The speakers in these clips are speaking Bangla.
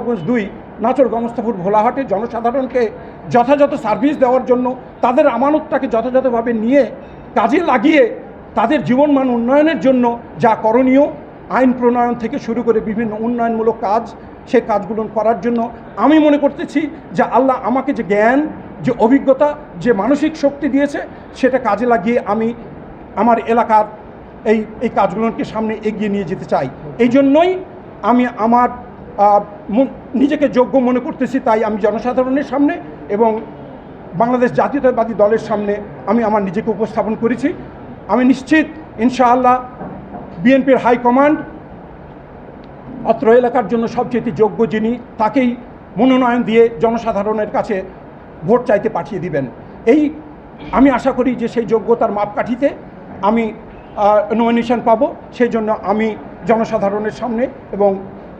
নবাবগঞ্জ দুই নাচর গণস্থাপুর ভোলাহাটে জনসাধারণকে যথাযথ সার্ভিস দেওয়ার জন্য তাদের আমানতটাকে যথাযথভাবে নিয়ে কাজে লাগিয়ে তাদের জীবনমান উন্নয়নের জন্য যা করণীয়, আইন প্রণয়ন থেকে শুরু করে বিভিন্ন উন্নয়নমূলক কাজ, সে কাজগুলো করার জন্য আমি মনে করতেছি যে আল্লাহ আমাকে যে জ্ঞান, যে অভিজ্ঞতা, যে মানসিক শক্তি দিয়েছে, সেটা কাজে লাগিয়ে আমি আমার এলাকার এই এই কাজগুলোকে সামনে এগিয়ে নিয়ে যেতে চাই। এই জন্যই আমি আমার নিজেকে যোগ্য মনে করতেছি, তাই আমি জনসাধারণের সামনে এবং বাংলাদেশ জাতীয়তাবাদী দলের সামনে আমি আমার নিজেকে উপস্থাপন করেছি। আমি নিশ্চিত, ইনশাআল্লাহ, বিএনপির হাইকমান্ড অত্র এলাকার জন্য সবচেয়ে যোগ্য যিনি, তাকেই মনোনয়ন দিয়ে জনসাধারণের কাছে ভোট চাইতে পাঠিয়ে দিবেন। এই আমি আশা করি যে সেই যোগ্যতার মাপকাঠিতে আমি নমিনেশন পাবো। সেই জন্য আমি জনসাধারণের সামনে এবং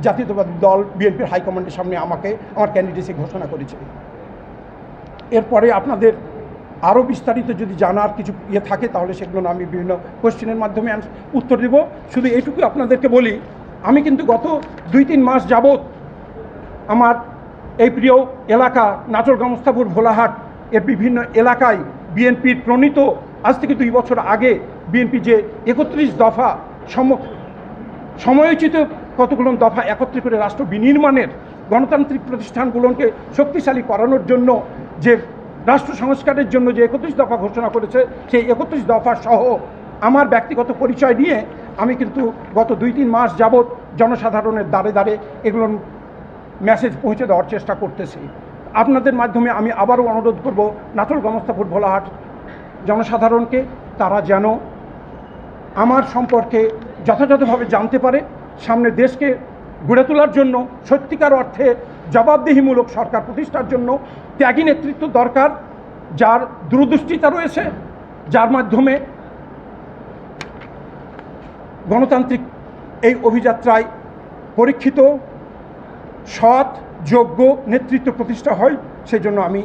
জাতীয়তাবাদী দল বিএনপির হাইকমান্ডের সামনে আমাকে, আমার ক্যান্ডিডেসি ঘোষণা করেছে। এরপরে আপনাদের আরও বিস্তারিত যদি জানার কিছু ইয়ে থাকে, তাহলে সেগুলো আমি বিভিন্ন কোশ্চেনের মাধ্যমে উত্তর দেব। শুধু এইটুকু আপনাদেরকে বলি, আমি কিন্তু গত দুই তিন মাস যাবৎ আমার এই প্রিয় এলাকা নাচর গমস্তাপুর, ভোলাহাট এর বিভিন্ন এলাকায় বিএনপির প্রণীত, আজ থেকে দুই বছর আগে বিএনপি যে একত্রিশ দফা সম সময়োচিত কতগুলো দফা একত্রিত করে রাষ্ট্র বিনির্মাণের গণতান্ত্রিক প্রতিষ্ঠানগুলোকে শক্তিশালী করানোর জন্য যে রাষ্ট্র সংস্কারের জন্য যে একত্রিশ দফা ঘোষণা করেছে, সেই একত্রিশ দফা সহ আমার ব্যক্তিগত পরিচয় নিয়ে আমি কিন্তু গত দুই তিন মাস যাবৎ জনসাধারণের দ্বারে দ্বারে এগুলো মেসেজ পৌঁছে দেওয়ার চেষ্টা করতেছি। আপনাদের মাধ্যমে আমি আবারও অনুরোধ করব নাটোর গমস্তাপুর ভোলাহাট জনসাধারণকে, তারা যেন আমার সম্পর্কে যথাযথভাবে জানতে পারে। সামনে দেশকে গড়ে তোলার জন্য সত্যিকার অর্থে জবাবদিহিমূলক সরকার প্রতিষ্ঠার জন্য ত্যাগী নেতৃত্ব দরকার, যার দূরদৃষ্টিতা রয়েছে, যার মাধ্যমে গণতান্ত্রিক এই অভিযাত্রায় পরীক্ষিত, সৎ, যোগ্য নেতৃত্ব প্রতিষ্ঠা হয় সেই জন্য আমি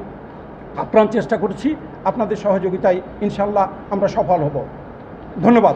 আপ্রাণ চেষ্টা করেছি। আপনাদের সহযোগিতায় ইনশাল্লাহ আমরা সফল হব। ধন্যবাদ।